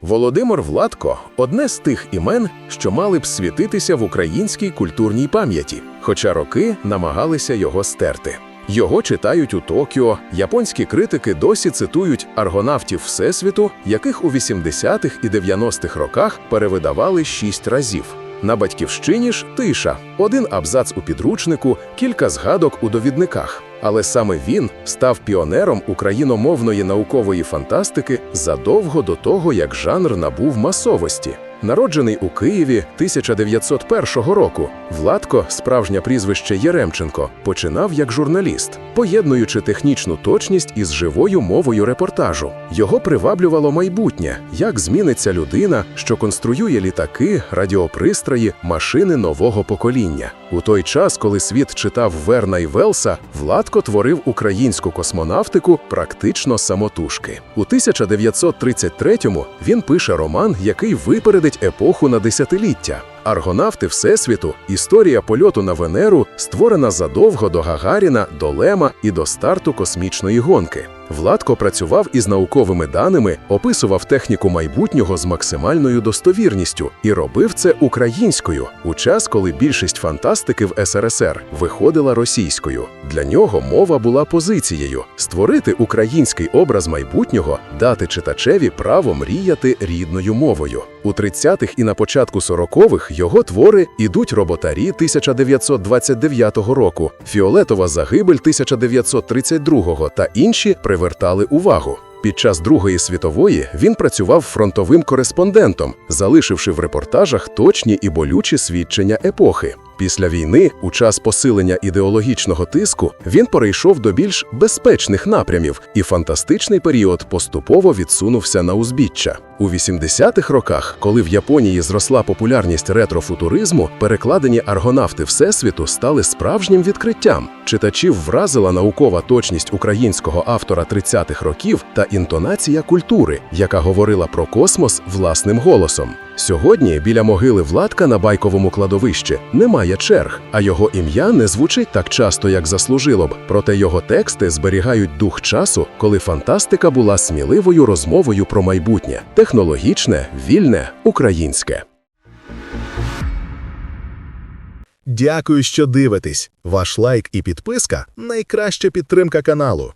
Володимир Владко одне з тих імен, що мали б світитися в українській культурній пам'яті, хоча роки намагалися його стерти. Його читають у Токіо, японські критики досі цитують аргонавтів Всесвіту, яких у 80-х і 90-х роках перевидавали шість разів. На батьківщині ж тиша, один абзац у підручнику, кілька згадок у довідниках. Але саме він став піонером україномовної наукової фантастики задовго до того, як жанр набув масовості. Народжений у Києві 1901 року, Владко, справжнє прізвище Єремченко, починав як журналіст, поєднуючи технічну точність із живою мовою репортажу. Його приваблювало майбутнє, як зміниться людина, що конструює літаки, радіопристрої, машини нового покоління. У той час, коли світ читав Верна і Велса, Владко творив українську космонавтику практично самотужки. У 1933-му він пише роман, який випередить епоху на десятиліття. Аргонавти Всесвіту історія польоту на Венеру створена задовго до Гагаріна, до Лема і до старту космічної гонки. Владко працював із науковими даними, описував техніку майбутнього з максимальною достовірністю і робив це українською у час, коли більшість фантастики в СРСР виходила російською. Для нього мова була позицією створити український образ майбутнього, дати читачеві право мріяти рідною мовою. У 30-х і на початку 40-х його твори ідуть роботарі 1929 року, Фіолетова загибель 1932 та інші привертали увагу. Під час Другої світової він працював фронтовим кореспондентом, залишивши в репортажах точні і болючі свідчення епохи. Після війни, у час посилення ідеологічного тиску, він перейшов до більш безпечних напрямів, і фантастичний період поступово відсунувся на узбіччя. У 80-х роках, коли в Японії зросла популярність ретрофутуризму, перекладені аргонавти Всесвіту стали справжнім відкриттям. Читачів вразила наукова точність українського автора 30-х років та інтонація культури, яка говорила про космос власним голосом. Сьогодні біля могили Владка на байковому кладовищі немає черг, а його ім'я не звучить так часто, як заслужило б. Проте його тексти зберігають дух часу, коли фантастика була сміливою розмовою про майбутнє, технологічне, вільне, українське. Дякую, що дивитесь. Ваш лайк і підписка найкраща підтримка каналу.